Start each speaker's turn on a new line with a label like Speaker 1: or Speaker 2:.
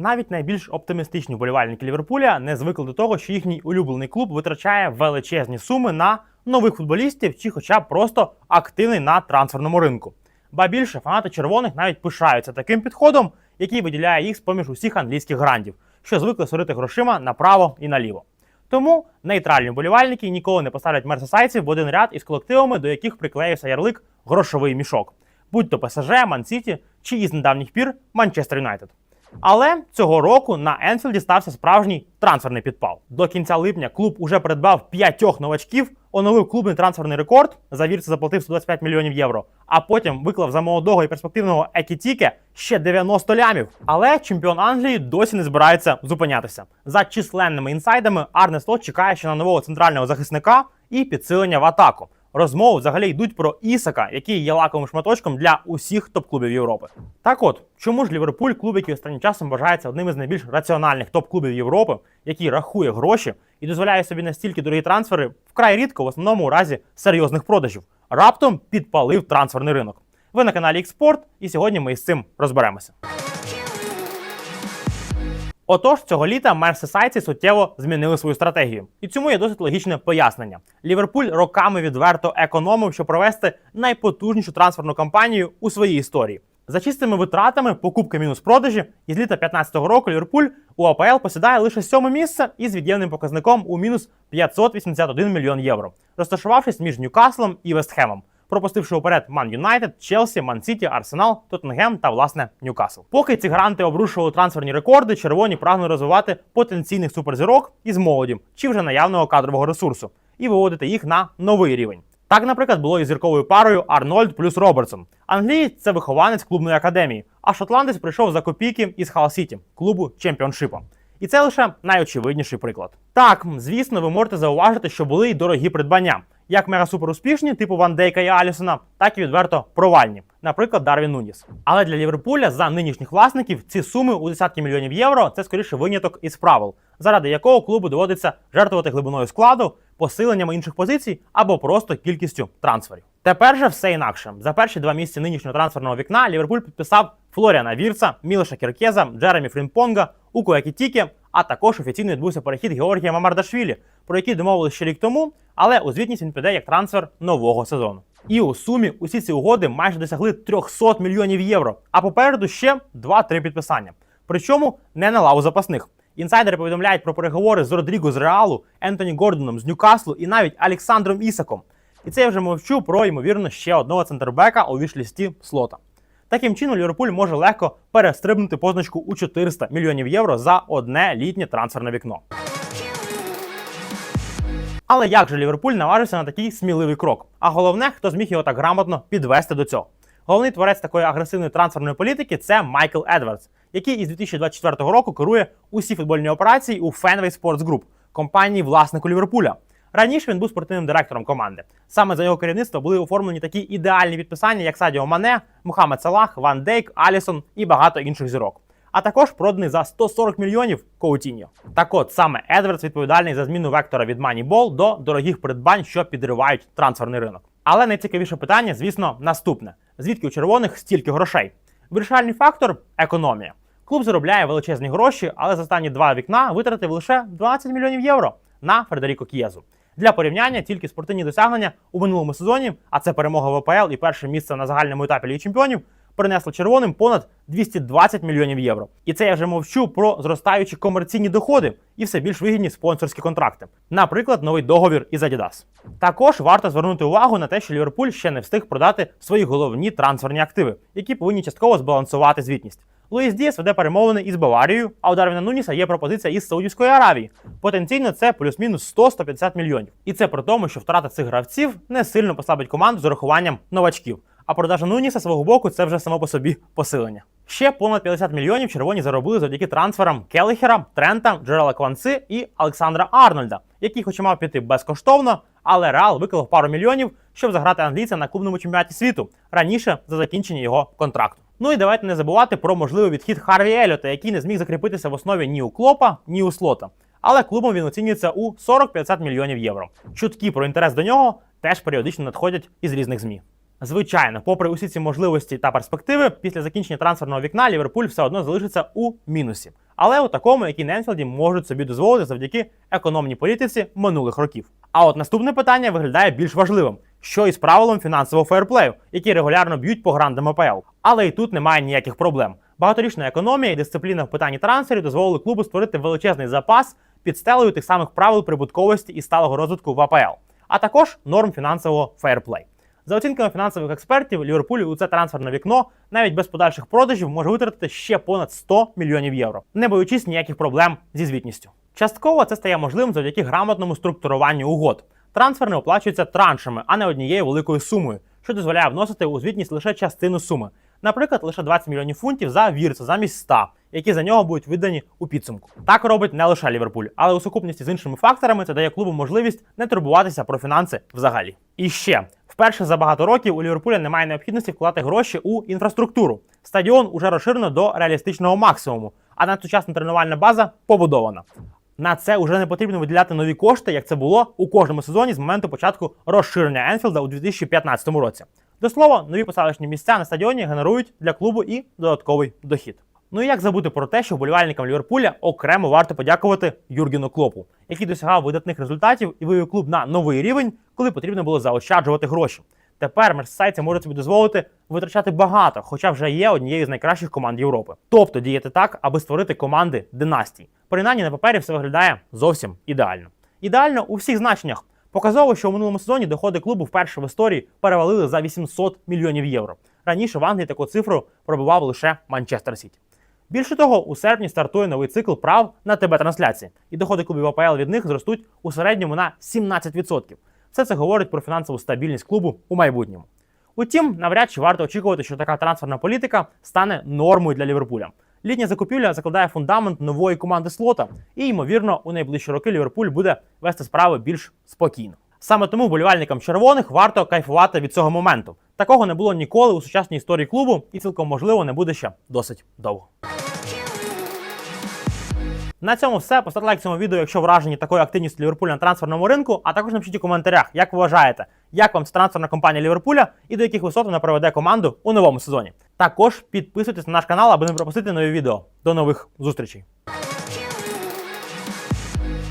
Speaker 1: Навіть найбільш оптимістичні вболівальники Ліверпуля не звикли до того, що їхній улюблений клуб витрачає величезні суми на нових футболістів чи, хоча б просто активний на трансферному ринку. Ба більше фанати червоних навіть пишаються таким підходом, який виділяє їх з поміж усіх англійських грандів, що звикли сорити грошима направо і наліво. Тому нейтральні вболівальники ніколи не поставлять мерсесайців в один ряд із колективами, до яких приклеївся ярлик грошовий мішок, будь то ПСЖ, Ман-Сіті чи із недавніх пір Манчестер Юнайтед. Але цього року на Енфілді стався справжній трансферний підпал. До кінця липня клуб уже придбав п'ятьох новачків, оновив клубний трансферний рекорд. За вірце заплатив 125 мільйонів євро. А потім виклав за молодого і перспективного Екітіке ще 90 лямів. Але чемпіон Англії досі не збирається зупинятися. За численними інсайдами Арне Слот чекає ще на нового центрального захисника і підсилення в атаку. Розмови взагалі йдуть про Ісака, який є лаковим шматочком для усіх топ-клубів Європи. Так от, чому ж Ліверпуль, клуб, який останнім часом вважається одним із найбільш раціональних топ-клубів Європи, який рахує гроші і дозволяє собі настільки дорогі трансфери, вкрай рідко, в основному у разі серйозних продажів, раптом підпалив трансферний ринок. Ви на каналі Експорт, і сьогодні ми із цим розберемося. Отож, цього літа мерсесайці суттєво змінили свою стратегію, і цьому є досить логічне пояснення. Ліверпуль роками відверто економив, щоб провести найпотужнішу трансферну кампанію у своїй історії. За чистими витратами, покупки мінус продажі, із літа 2015 року Ліверпуль у АПЛ посідає лише сьоме місце із від'ємним показником у мінус 581 мільйон євро, розташувавшись між Ньюкаслом і Вестхемом пропустивши уперед Ман Юнайтед, Челсі, Ман Сіті, Арсенал, Тоттенгем та власне Ньюкасл. Поки ці гранти обрушували трансферні рекорди, червоні прагнули розвивати потенційних суперзірок із молоді чи вже наявного кадрового ресурсу і виводити їх на новий рівень. Так, наприклад, було із зірковою парою Арнольд плюс Робертсон. Англієць це вихованець клубної академії, а шотландець прийшов за копійки із Хал Сіті, клубу чемпіоншипа. І це лише найочевидніший приклад. Так, звісно, ви можете зауважити, що були й дорогі придбання як мега-супер успішні, типу Ван Дейка і Алісона, так і відверто провальні, наприклад, Дарвін Нуніс. Але для Ліверпуля за нинішніх власників ці суми у десятки мільйонів євро це скоріше виняток із правил, заради якого клубу доводиться жертвувати глибиною складу, посиленнями інших позицій або просто кількістю трансферів. Тепер же все інакше. За перші два місяці нинішнього трансферного вікна Ліверпуль підписав Флоріана Вірца, Мілоша Кіркеза, Джеремі Фрімпонга, Уко Якітіке, а також офіційно відбувся перехід Георгія Мамардашвілі, про який домовилися ще рік тому, але у звітність він піде як трансфер нового сезону. І у сумі усі ці угоди майже досягли 300 мільйонів євро. А попереду ще 2-3 підписання. Причому не на лаву запасних. Інсайдери повідомляють про переговори з Родріго з Реалу, Ентоні Гордоном з Ньюкаслу і навіть Олександром Ісаком. І це я вже мовчу про ймовірно ще одного центрбека у вішлісті слота. Таким чином, Ліверпуль може легко перестрибнути позначку у 400 мільйонів євро за одне літнє трансферне вікно. Але як же Ліверпуль наважився на такий сміливий крок? А головне, хто зміг його так грамотно підвести до цього? Головний творець такої агресивної трансферної політики це Майкл Едвардс, який із 2024 року керує усі футбольні операції у Fenway Sports Group, компанії власнику Ліверпуля. Раніше він був спортивним директором команди. Саме за його керівництво були оформлені такі ідеальні підписання, як Садіо Мане, Мухаммед Салах, Ван Дейк, Алісон і багато інших зірок. А також проданий за 140 мільйонів Коутіньо. Так от саме Едвардс відповідальний за зміну вектора від Moneyball до дорогих придбань, що підривають трансферний ринок. Але найцікавіше питання, звісно, наступне: звідки у червоних стільки грошей? Вирішальний фактор економія. Клуб заробляє величезні гроші, але за останні два вікна витратив лише 20 мільйонів євро на Фредеріко К'єзу. Для порівняння тільки спортивні досягнення у минулому сезоні, а це перемога в АПЛ і перше місце на загальному етапі Ліги Чемпіонів, принесло червоним понад 220 мільйонів євро. І це я вже мовчу про зростаючі комерційні доходи і все більш вигідні спонсорські контракти. Наприклад, новий договір із Adidas. Також варто звернути увагу на те, що Ліверпуль ще не встиг продати свої головні трансферні активи, які повинні частково збалансувати звітність. Луїс Діас веде перемовини із Баварією, а у Дарвіна Нуніса є пропозиція із Саудівської Аравії. Потенційно це плюс-мінус 100-150 мільйонів. І це при тому, що втрата цих гравців не сильно послабить команду з урахуванням новачків. А продажа Нуніса свого боку це вже само по собі посилення. Ще понад 50 мільйонів червоні заробили завдяки трансферам Келліхера, Трента, Джерела Кванци і Олександра Арнольда, який хоч і мав піти безкоштовно, але Реал виклав пару мільйонів, щоб заграти англійця на клубному чемпіонаті світу раніше за закінчення його контракту. Ну і давайте не забувати про можливий відхід Харві Еліота, який не зміг закріпитися в основі ні у клопа, ні у слота. Але клубом він оцінюється у 40-50 мільйонів євро. Чутки про інтерес до нього теж періодично надходять із різних змі. Звичайно, попри усі ці можливості та перспективи, після закінчення трансферного вікна Ліверпуль все одно залишиться у мінусі. але у такому, який на можуть собі дозволити завдяки економній політиці минулих років. А от наступне питання виглядає більш важливим: що із правилом фінансового фейерплею, які регулярно б'ють по грандам АПЛ. Але і тут немає ніяких проблем. Багаторічна економія і дисципліна в питанні трансферів дозволили клубу створити величезний запас під стелею тих самих правил прибутковості і сталого розвитку в АПЛ, а також норм фінансового фейерплей. За оцінками фінансових експертів, Ліверпуль у це трансферне вікно навіть без подальших продажів може витратити ще понад 100 мільйонів євро, не боючись ніяких проблем зі звітністю. Частково це стає можливим завдяки грамотному структуруванню угод. Трансфер не оплачується траншами, а не однією великою сумою, що дозволяє вносити у звітність лише частину суми. Наприклад, лише 20 мільйонів фунтів за вірца замість 100, які за нього будуть видані у підсумку. Так робить не лише Ліверпуль, але у сукупності з іншими факторами це дає клубу можливість не турбуватися про фінанси взагалі. І ще вперше за багато років у Ліверпуля немає необхідності вкладати гроші у інфраструктуру. Стадіон уже розширено до реалістичного максимуму, а надсучасна тренувальна база побудована. На це вже не потрібно виділяти нові кошти, як це було у кожному сезоні з моменту початку розширення Енфілда у 2015 році. До слова, нові посадочні місця на стадіоні генерують для клубу і додатковий дохід. Ну і як забути про те, що вболівальникам Ліверпуля окремо варто подякувати Юргену Клопу, який досягав видатних результатів і вивів клуб на новий рівень, коли потрібно було заощаджувати гроші. Тепер мерсайці можуть собі дозволити витрачати багато, хоча вже є однією з найкращих команд Європи. Тобто діяти так, аби створити команди династій. Принаймні на папері все виглядає зовсім ідеально. Ідеально у всіх значеннях. Показово, що у минулому сезоні доходи клубу вперше в історії перевалили за 800 мільйонів євро. Раніше в Англії таку цифру пробивав лише Манчестер Сіті. Більше того, у серпні стартує новий цикл прав на ТБ трансляції, і доходи клубів АПЛ від них зростуть у середньому на 17%. Все це говорить про фінансову стабільність клубу у майбутньому. Утім, навряд чи варто очікувати, що така трансферна політика стане нормою для Ліверпуля. Літня закупівля закладає фундамент нової команди слота, і ймовірно, у найближчі роки Ліверпуль буде вести справи більш спокійно. Саме тому вболівальникам червоних варто кайфувати від цього моменту. Такого не було ніколи у сучасній історії клубу, і цілком можливо не буде ще досить довго. На цьому все. Поставте лайк цьому відео, якщо вражені такою активністю Ліверпуля на трансферному ринку. А також напишіть у коментарях, як ви вважаєте, як вам трансферна компанія Ліверпуля і до яких висот вона проведе команду у новому сезоні. Також підписуйтесь на наш канал, аби не пропустити нові відео. До нових зустрічей.